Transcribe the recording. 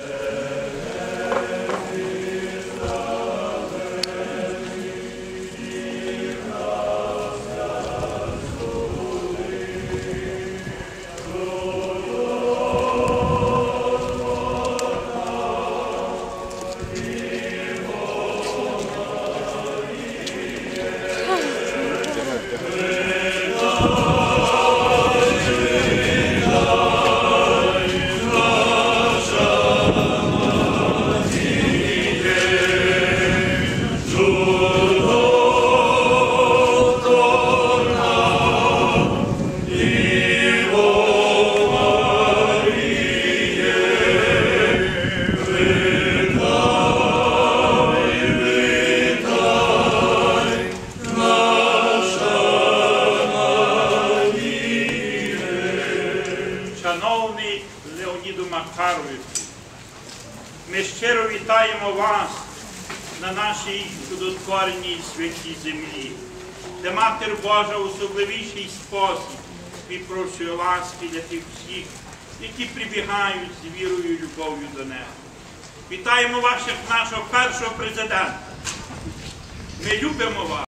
Amen. Шановний Леоніду Макаровичу, ми щиро вітаємо вас на нашій чудотворній святій землі, де Матір Божа в особливіший спосіб відпрошує ласки для тих всіх, які прибігають з вірою і любов'ю до неї. Вітаємо ваших нашого першого президента. Ми любимо вас.